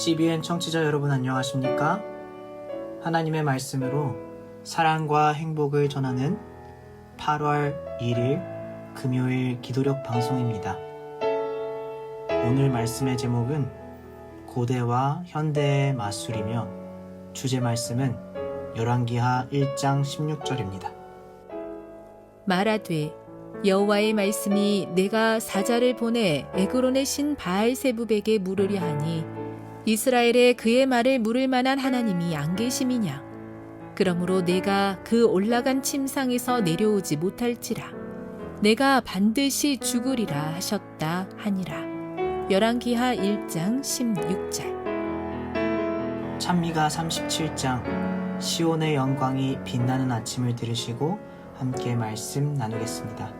CBN 청취자 여러분 안녕하십니까? 하나님의 말씀으로 사랑과 행복을 전하는 8월 1일 금요일 기도력 방송입니다. 오늘 말씀의 제목은 고대와 현대의 마술이며 주제 말씀은 열왕기하 1장 16절입니다. 말하되 여호와의 말씀이 내가 사자를 보내 에그론의 신 바알세부백에 물으려 하니 이스라엘에 그의 말을 물을 만한 하나님이 안 계심이냐? 그러므로 내가 그 올라간 침상에서 내려오지 못할지라. 내가 반드시 죽으리라 하셨다 하니라. 열왕기하 1장 16절. 찬미가 37장. 시온의 영광이 빛나는 아침을 들으시고 함께 말씀 나누겠습니다.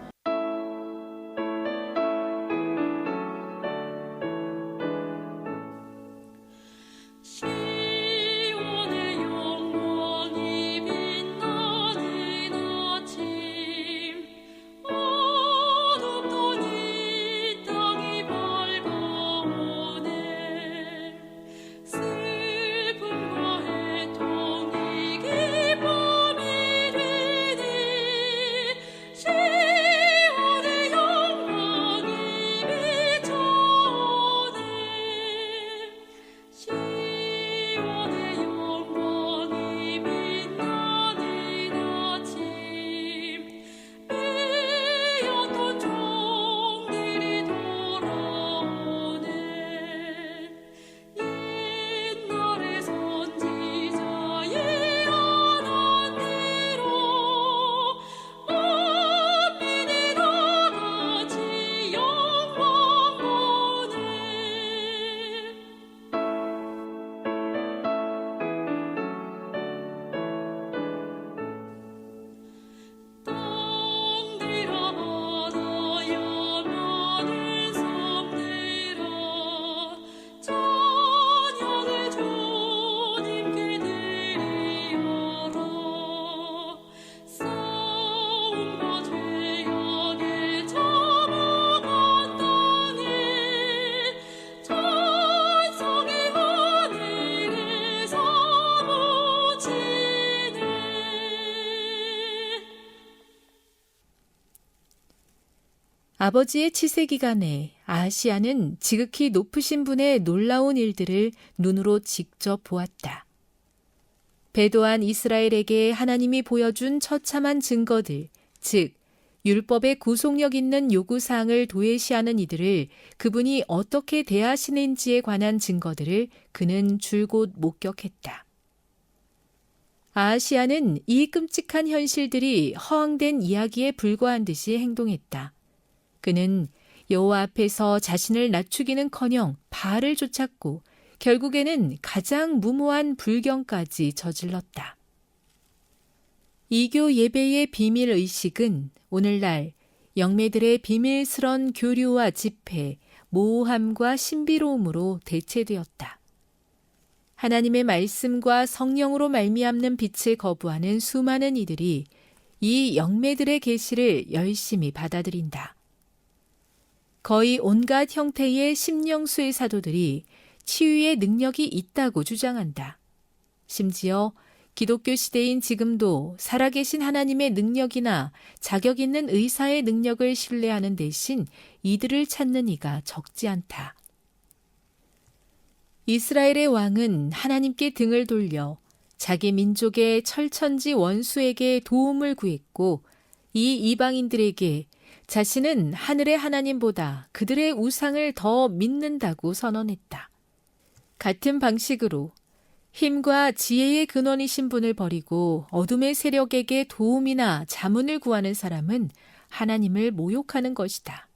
아버지의 치세 기간에 아시아는 지극히 높으신 분의 놀라운 일들을 눈으로 직접 보았다. 배도한 이스라엘에게 하나님이 보여준 처참한 증거들, 즉, 율법의 구속력 있는 요구사항을 도외시하는 이들을 그분이 어떻게 대하시는지에 관한 증거들을 그는 줄곧 목격했다. 아시아는 이 끔찍한 현실들이 허황된 이야기에 불과한 듯이 행동했다. 그는 여호와 앞에서 자신을 낮추기는커녕 바알을 쫓았고 결국에는 가장 무모한 불경까지 저질렀다. 이교 예배의 비밀 의식은 오늘날 영매들의 비밀스런 교류와 집회, 모호함과 신비로움으로 대체되었다. 하나님의 말씀과 성령으로 말미암는 빛을 거부하는 수많은 이들이 이 영매들의 계시를 열심히 받아들인다. 거의 온갖 형태의 심령수의 사도들이 치유의 능력이 있다고 주장한다. 심지어 기독교 시대인 지금도 살아계신 하나님의 능력이나 자격 있는 의사의 능력을 신뢰하는 대신 이들을 찾는 이가 적지 않다. 이스라엘의 왕은 하나님께 등을 돌려 자기 민족의 철천지 원수에게 도움을 구했고 이 이방인들에게 자신은 하늘의 하나님보다 그들의 우상을 더 믿는다고 선언했다. 같은 방식으로 힘과 지혜의 근원이신 분을 버리고 어둠의 세력에게 도움이나 자문을 구하는 사람은 하나님을 모욕하는 것이다.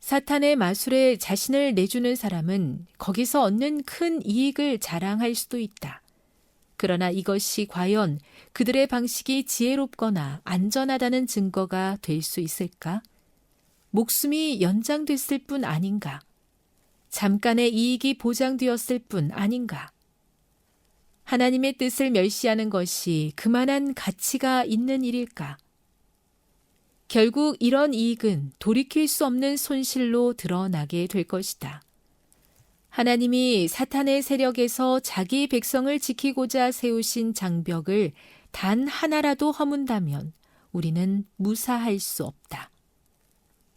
사탄의 마술에 자신을 내주는 사람은 거기서 얻는 큰 이익을 자랑할 수도 있다. 그러나 이것이 과연 그들의 방식이 지혜롭거나 안전하다는 증거가 될 수 있을까? 목숨이 연장됐을 뿐 아닌가? 잠깐의 이익이 보장되었을 뿐 아닌가? 하나님의 뜻을 멸시하는 것이 그만한 가치가 있는 일일까? 결국 이런 이익은 돌이킬 수 없는 손실로 드러나게 될 것이다. 하나님이 사탄의 세력에서 자기 백성을 지키고자 세우신 장벽을 단 하나라도 허문다면 우리는 무사할 수 없다.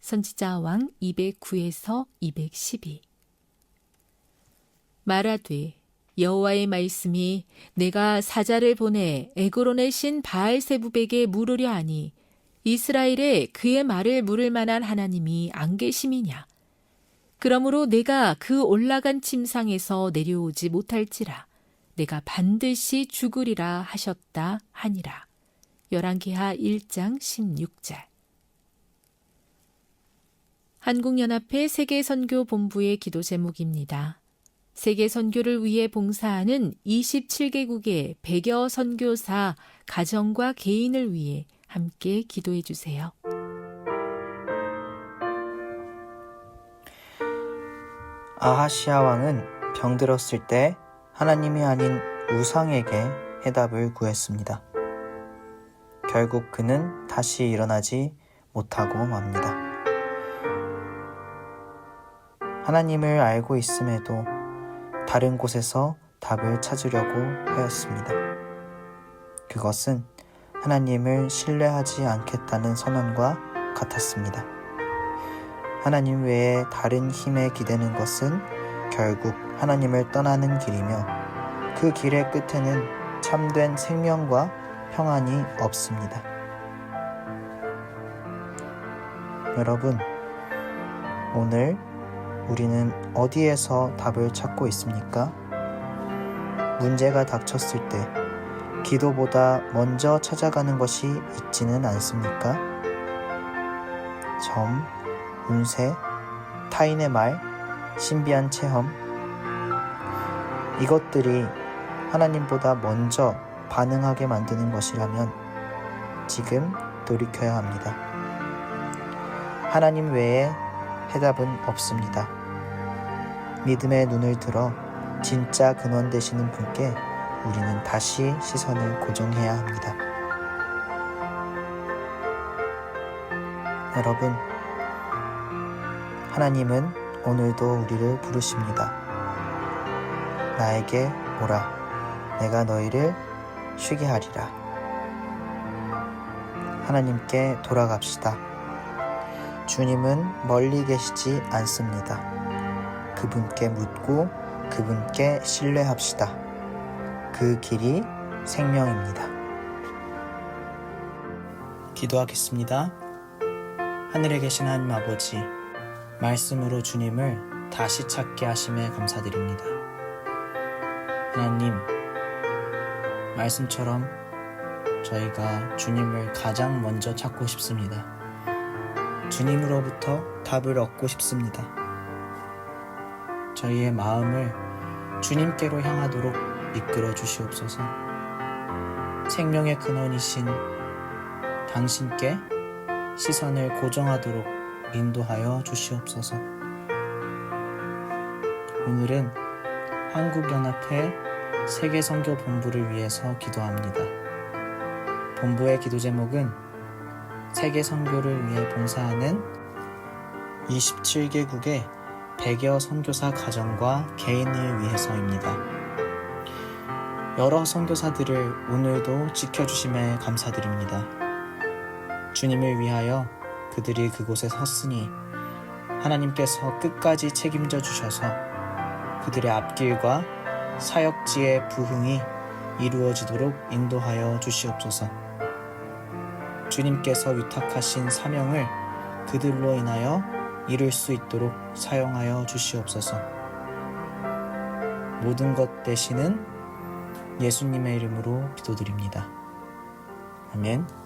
선지자 왕 209에서 212 말하되 여호와의 말씀이 내가 사자를 보내 에그론의 신 바알세부백에 물으려 하니 이스라엘에 그의 말을 물을 만한 하나님이 안 계심이냐 그러므로 내가 그 올라간 침상에서 내려오지 못할지라 내가 반드시 죽으리라 하셨다 하니라 열왕기하 1장 16절 한국연합회 세계선교본부의 기도 제목입니다. 세계 선교를 위해 봉사하는 27개국의 100여 선교사 가정과 개인을 위해 함께 기도해 주세요. 아하시아 왕은 병들었을 때 하나님이 아닌 우상에게 해답을 구했습니다. 결국 그는 다시 일어나지 못하고 맙니다. 하나님을 알고 있음에도 다른 곳에서 답을 찾으려고 하였습니다. 그것은 하나님을 신뢰하지 않겠다는 선언과 같았습니다. 하나님 외에 다른 힘에 기대는 것은 결국 하나님을 떠나는 길이며 그 길의 끝에는 참된 생명과 평안이 없습니다. 여러분, 오늘 우리는 어디에서 답을 찾고 있습니까? 문제가 닥쳤을 때 기도보다 먼저 찾아가는 것이 있지는 않습니까? 점, 운세, 타인의 말, 신비한 체험. 이것들이 하나님보다 먼저 반응하게 만드는 것이라면 지금 돌이켜야 합니다. 하나님 외에 해답은 없습니다. 믿음의 눈을 들어 진짜 근원 되시는 분께 우리는 다시 시선을 고정해야 합니다. 여러분, 하나님은 오늘도 우리를 부르십니다. 나에게 오라. 내가 너희를 쉬게 하리라. 하나님께 돌아갑시다. 주님은 멀리 계시지 않습니다. 그분께 묻고 그분께 신뢰합시다. 그 길이 생명입니다. 기도하겠습니다. 하늘에 계신 하나님 아버지, 말씀으로 주님을 다시 찾게 하심에 감사드립니다. 하나님, 말씀처럼 저희가 주님을 가장 먼저 찾고 싶습니다. 주님으로부터 답을 얻고 싶습니다. 저희의 마음을 주님께로 향하도록 이끌어 주시옵소서. 생명의 근원이신 당신께 시선을 고정하도록 인도하여 주시옵소서. 오늘은 한국연합회 세계선교본부를 위해서 기도합니다. 본부의 기도 제목은 세계 선교를 위해 봉사하는 27개국의 100여 선교사 가정과 개인을 위해서입니다. 여러 선교사들을 오늘도 지켜주심에 감사드립니다. 주님을 위하여 그들이 그곳에 섰으니 하나님께서 끝까지 책임져 주셔서 그들의 앞길과 사역지의 부흥이 이루어지도록 인도하여 주시옵소서. 주님께서 위탁하신 사명을 그들로 인하여 이룰 수 있도록 사용하여 주시옵소서. 모든 것 되시는 예수님의 이름으로 기도드립니다. 아멘.